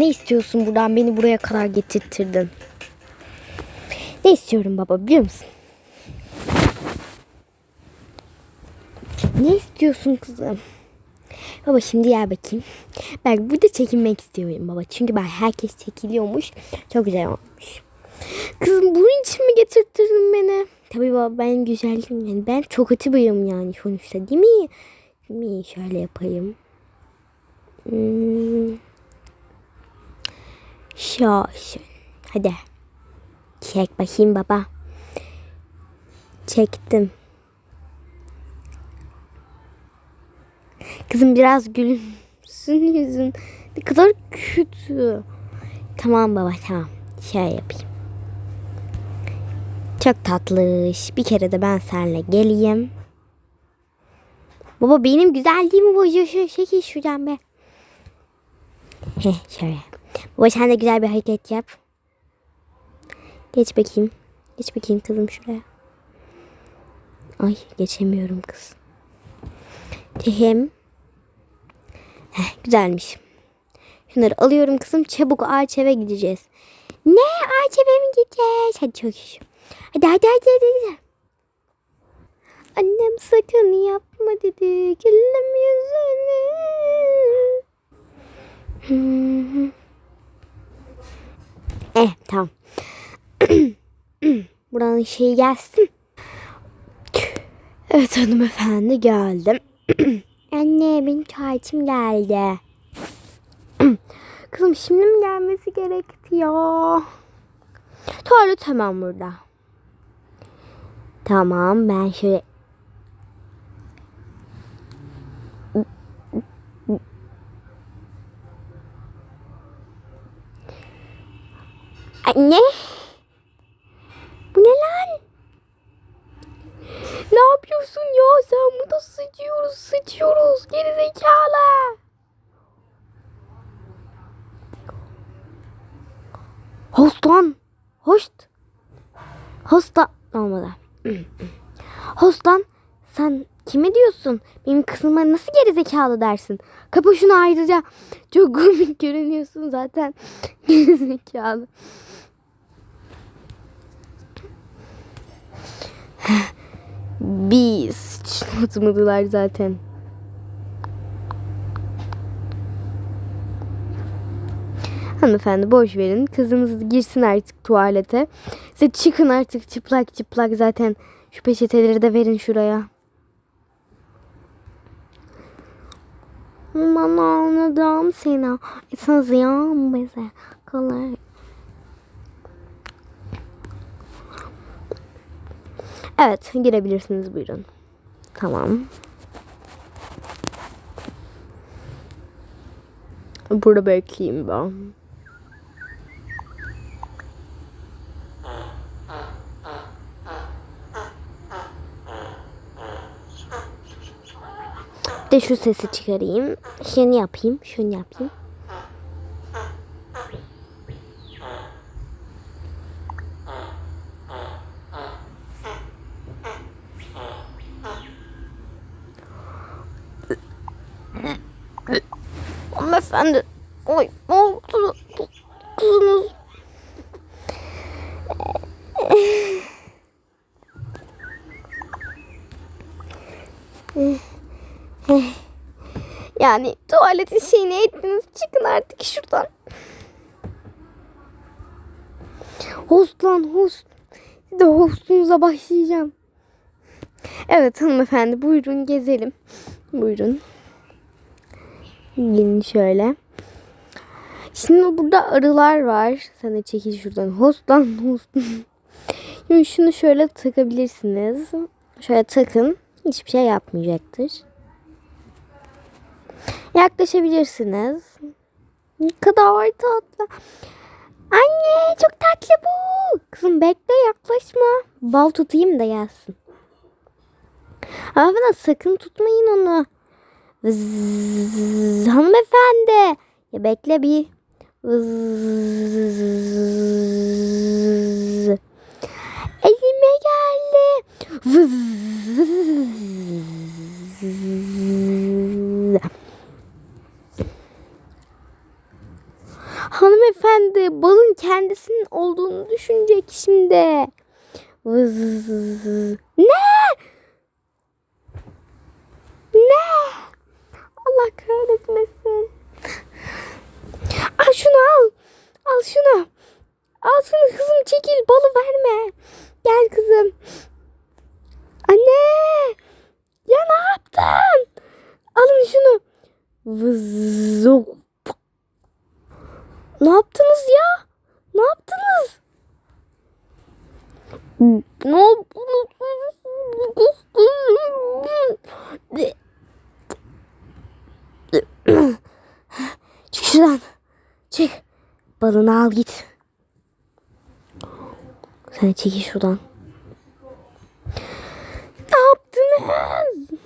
Ne istiyorsun buradan beni buraya kadar getirttirdin? Ne istiyorum baba biliyor musun? Ne istiyorsun kızım? Baba şimdi gel bakayım. Ben burada çekinmek istiyorum baba. Çünkü ben herkes çekiliyormuş. Çok güzel olmuş. Kızım bunun için mi getirttirdin beni? Tabii baba ben güzelliğim yani. Ben çok kötü biriyim yani sonuçta değil mi? Değil mi? Şöyle yapayım. Hmm. Şaşın. Hadi. Çek bakayım baba. Çektim. Kızım biraz gülsün yüzün. Ne kadar kötü. Tamam baba tamam. Şey yapayım. Çok tatlış. Bir kere de ben seninle geleyim. Baba benim güzelliğimi bozuyor. Şöyle şekil şuradan be. Heh şöyle. Baba sen de güzel bir hareket yap. Geç bakayım. Geç bakayım kızım şuraya. Ay geçemiyorum kız. Tehim. Heh, güzelmiş. Şunları alıyorum kızım. Çabuk ağaç eve gideceğiz. Ne? Ağaç eve mi gideceğiz? Hadi çok iyi. Hadi hadi hadi hadi. hadi. Annem sakın yapma dedi. Gülüm yüzünü. Hı. Eh tamam. Buranın şeyi gelsin. Evet hanımefendi geldim. Anne benim tuvaletim geldi. Kızım şimdi mi gelmesi gerekti ya? Tuvalet hemen burada. Tamam ben şöyle Anne. Bu ne lan? Ne yapıyorsun ya? Sen burada sıçıyoruz, sıçıyoruz. Geri zekalı. Host lan. Host. Hosta. Olmadı. Host lan. Sen kime diyorsun? Benim kızıma nasıl geri zekalı dersin? Kapı şunu ayrıca. Çok komik görünüyorsun zaten. Geri zekalı. Biz sıçratmadılar zaten. Hanımefendi boş verin. Kızınız girsin artık tuvalete. Size çıkın artık çıplak çıplak zaten. Şu peçeteleri de verin şuraya. Aman anladım seni. Sen ziyan bize. Kolay. Evet girebilirsiniz buyurun. Tamam. Burada bekleyeyim ben. De şu sesi çıkarayım. Şunu yapayım. Şunu yapayım. Hanımefendi. Oy ne oldu? Kızınız. Yani tuvaletin şeyini ettiniz. Çıkın artık şuradan. Host lan host. De hostunuza başlayacağım. Evet hanımefendi buyurun gezelim. Buyurun. Gelin şöyle. Şimdi burada arılar var. Sen de çekil şuradan. Host lan host. Şimdi şunu şöyle takabilirsiniz. Şöyle takın. Hiçbir şey yapmayacaktır. Yaklaşabilirsiniz. Ne kadar tatlı. Anne çok tatlı bu. Kızım bekle yaklaşma. Bal tutayım da gelsin. Hanımefendi sakın tutmayın onu. Vızz, hanımefendi. Ya bekle bir. Vızz. Elime geldi. Vızz. Hanımefendi balın kendisinin olduğunu düşünecek şimdi. Vız. Ne? Ne? Allah kahretmesin. Al şunu al. Al şunu. Al şunu kızım çekil balı verme. Gel kızım. Anne. Ya ne yaptın? Alın şunu. Vızok. Ne yaptınız ya? Ne yaptınız? Ne yaptınız? Çık şuradan. Çık. Balını al git. Sen çekil şuradan. Ne yaptınız?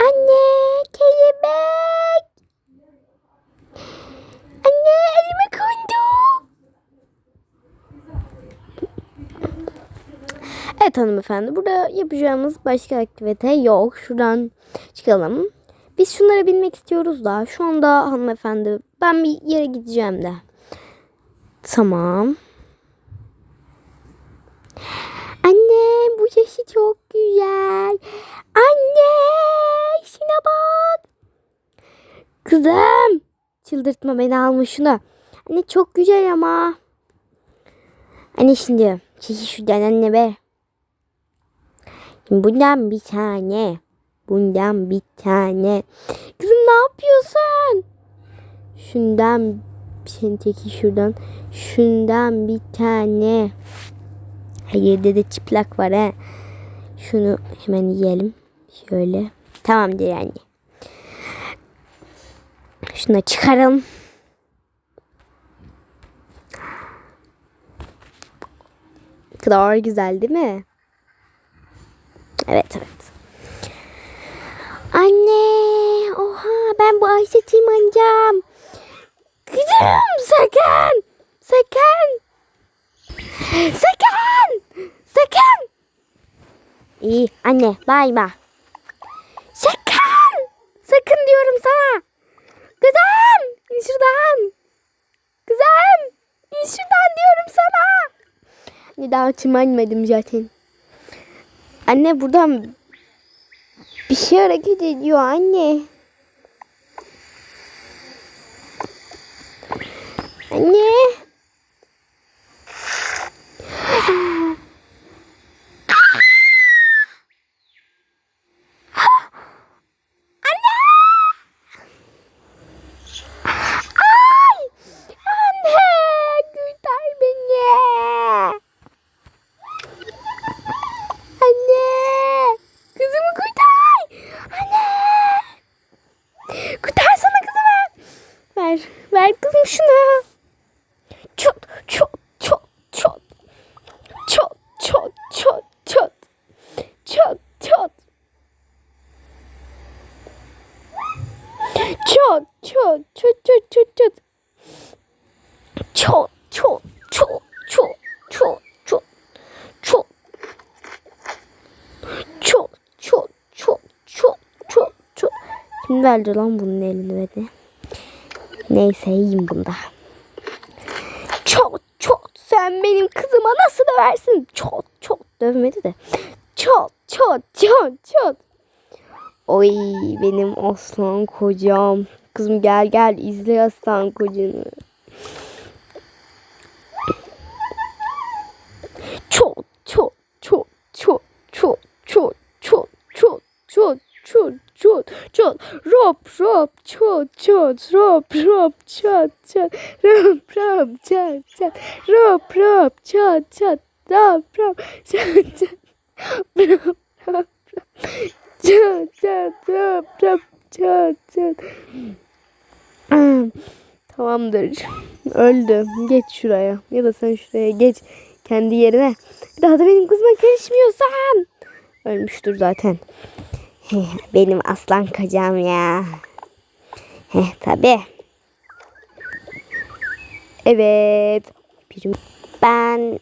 Anne kelebek. Anne elime kondu. Evet hanımefendi burada yapacağımız başka aktivite yok. Şuradan çıkalım. Biz şunlara binmek istiyoruz da şu anda hanımefendi ben bir yere gideceğim de. Tamam. Anne bu yaşı çok güzel. Anne şuna bak. Kızım çıldırtma beni alma şunu. Anne çok güzel ama. Anne şimdi çekil şuradan anne be. Bundan bir tane. Bundan bir tane. Kızım ne yapıyorsun? Şundan sen çekil şuradan. Şundan bir tane. Yerde de çıplak var ha. Şunu hemen yiyelim. Şöyle. Tamamdır yani. Şunu çıkaralım. Kadar güzel değil mi? Evet evet. Anne, oha ben bu Ayşe tırmanacağım. Kızım sakın, sakın, sakın, sakın. İyi anne bayma. Sakın, sakın diyorum sana. Kızım, in şuradan. Kızım, in şuradan diyorum sana. Ne daha tırmanmadım zaten. Anne buradan bir şey hareket ediyor anne. Anne. Ay! Anne! Kurtar beni! Anne! Kızımı kurtar! Anne! Kurtarsana kızımı! Ver, kızım şunu. Çot, çot, çot, çot. Çot, çot, çot, çot. Çot, çot. Çot, çot, çot, çot, çot, çot. Çot, çot, çot, çot, çot, çot. Çot. Çot, çot, çot, çot, çot. Kim verdi lan bunun elini de? Neyse yiyeyim bunda. Çot, çot. Sen benim kızıma nasıl döversin? Çot, çot. Dövmedi de. Çot, çot, çot, çot. Oy benim aslan kocam. Kızım gel gel izle aslan kocanı. Çot rop rop çot çot rop rop çot çot rop rop çot çot rop rop çot çot rop rop çot çot rop rop çot çot rop rop çot çot Tamamdır. Öldü. Geç şuraya. Ya da sen şuraya geç. Kendi yerine. Bir daha da benim kızıma karışmıyorsan. Ölmüştür zaten. Benim aslan kocam ya. Heh, tabi. Evet. Ben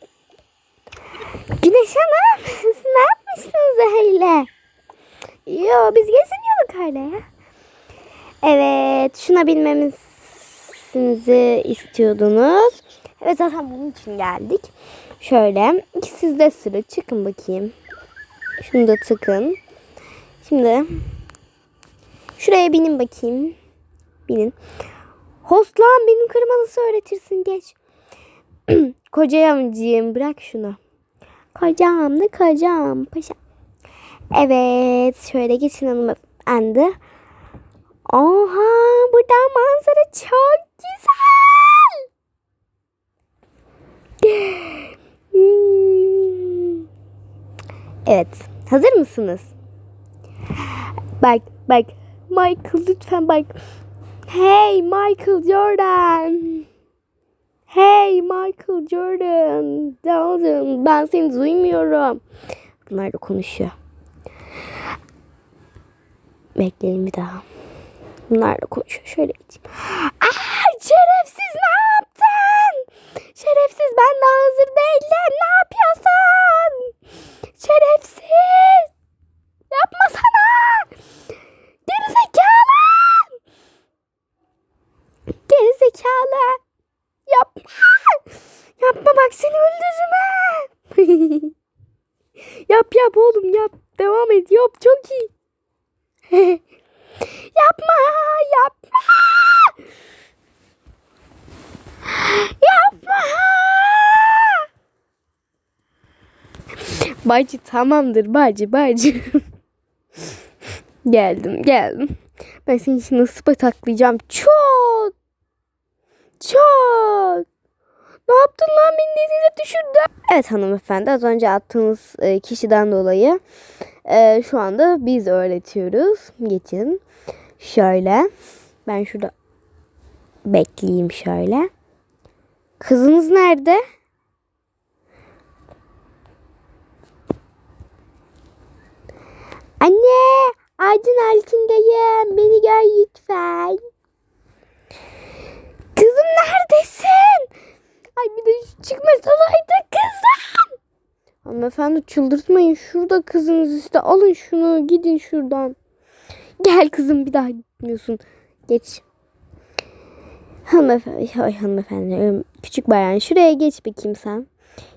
Güneş Hanım siz ne yapmışsınız öyle? Yo biz geziniyorduk öyle ya. Evet şuna bilmemizi istiyordunuz. Evet zaten bunun için geldik. Şöyle sizde sıra çıkın bakayım. Şunu da tıkın. Şimdi şuraya binin bakayım. Binin. Host lan benim kırma nasıl öğretirsin geç. Kocamcığım bırak şunu. Kocam da kocam paşa. Evet şöyle geçin hanımefendi. Oha buradan manzara çok güzel. Hmm. Evet hazır mısınız? Bak bak Michael lütfen bak. Hey Michael Jordan. Hey Michael Jordan. Jordan ben seni duymuyorum. Bunlar da konuşuyor. Bekleyin bir daha. Bunlar da konuşuyor. Şöyle geçeyim. Aa, şerefsiz ne yaptın? Şerefsiz ben daha hazır değilim. Ne yapıyorsun? Şerefsiz. Yapma sana. Geri zekalı. Geri zekalı. Yapma. Yapma bak seni öldürürüm ha. Yap yap oğlum yap. Devam et yap çok iyi. yapma yapma. Yapma. Bacı tamamdır bacı bacı. geldim geldim. Ben seni şimdi nasıl pataklayacağım. Çok. Çok. Ne yaptın lan beni denize düşürdün. Evet hanımefendi az önce attığınız e, kişiden dolayı e, şu anda biz öğretiyoruz. Geçin. Şöyle. Ben şurada bekleyeyim şöyle. Kızınız nerede? Anne, ağacın altındayım. Beni gör lütfen. Kızım neredesin? Ay bir de şu çıkmasalaydı kızım. Hanımefendi çıldırtmayın. Şurada kızınız işte. Alın şunu. Gidin şuradan. Gel kızım bir daha gitmiyorsun. Geç. Hanımefendi, ay hanımefendi, küçük bayan şuraya geç bakayım sen.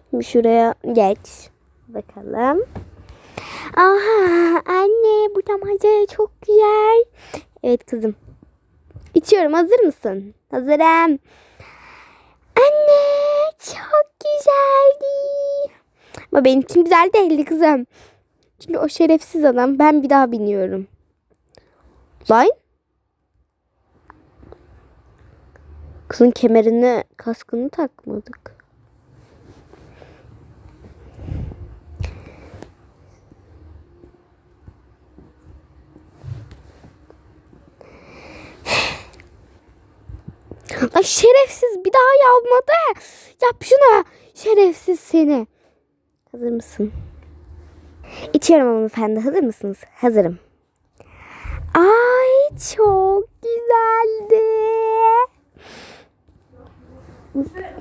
Şimdi şuraya geç. Bakalım. Aha anne burada manzara çok güzel. Evet kızım. İçiyorum hazır mısın? Hazırım. Anne çok güzeldi. Ama benim için güzel değildi kızım. Çünkü o şerefsiz adam ben bir daha biniyorum. Lan? Kızın kemerini, kaskını takmadık. Lan şerefsiz bir daha yapmadı. Yap şunu. Şerefsiz seni. Hazır mısın? İçiyorum hanımefendi. Hazır mısınız? Hazırım. Ay çok güzeldi.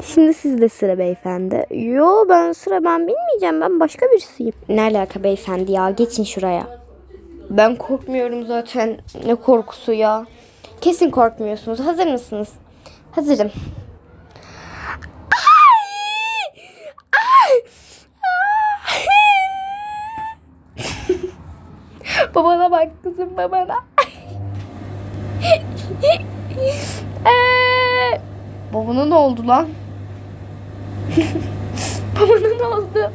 Şimdi sizde sıra beyefendi. Yo ben sıra ben bilmeyeceğim. Ben başka birisiyim. Ne alaka beyefendi ya? Geçin şuraya. Ben korkmuyorum zaten. Ne korkusu ya? Kesin korkmuyorsunuz. Hazır mısınız? Hazırım. Ay! Ay! babana bak kızım babana. ee, babana ne oldu lan? babana ne oldu?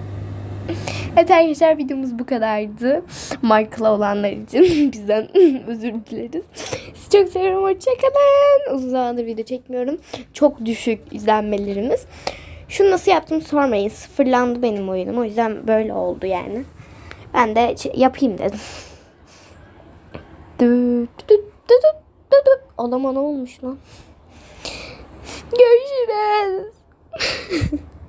Evet arkadaşlar videomuz bu kadardı. Michael'a olanlar için bizden özür dileriz. Sizi çok seviyorum. Hoşçakalın. Uzun zamandır video çekmiyorum. Çok düşük izlenmelerimiz. Şunu nasıl yaptım sormayın. Sıfırlandı benim oyunum. O yüzden böyle oldu yani. Ben de ç- yapayım dedim. Adama ne olmuş lan? Görüşürüz.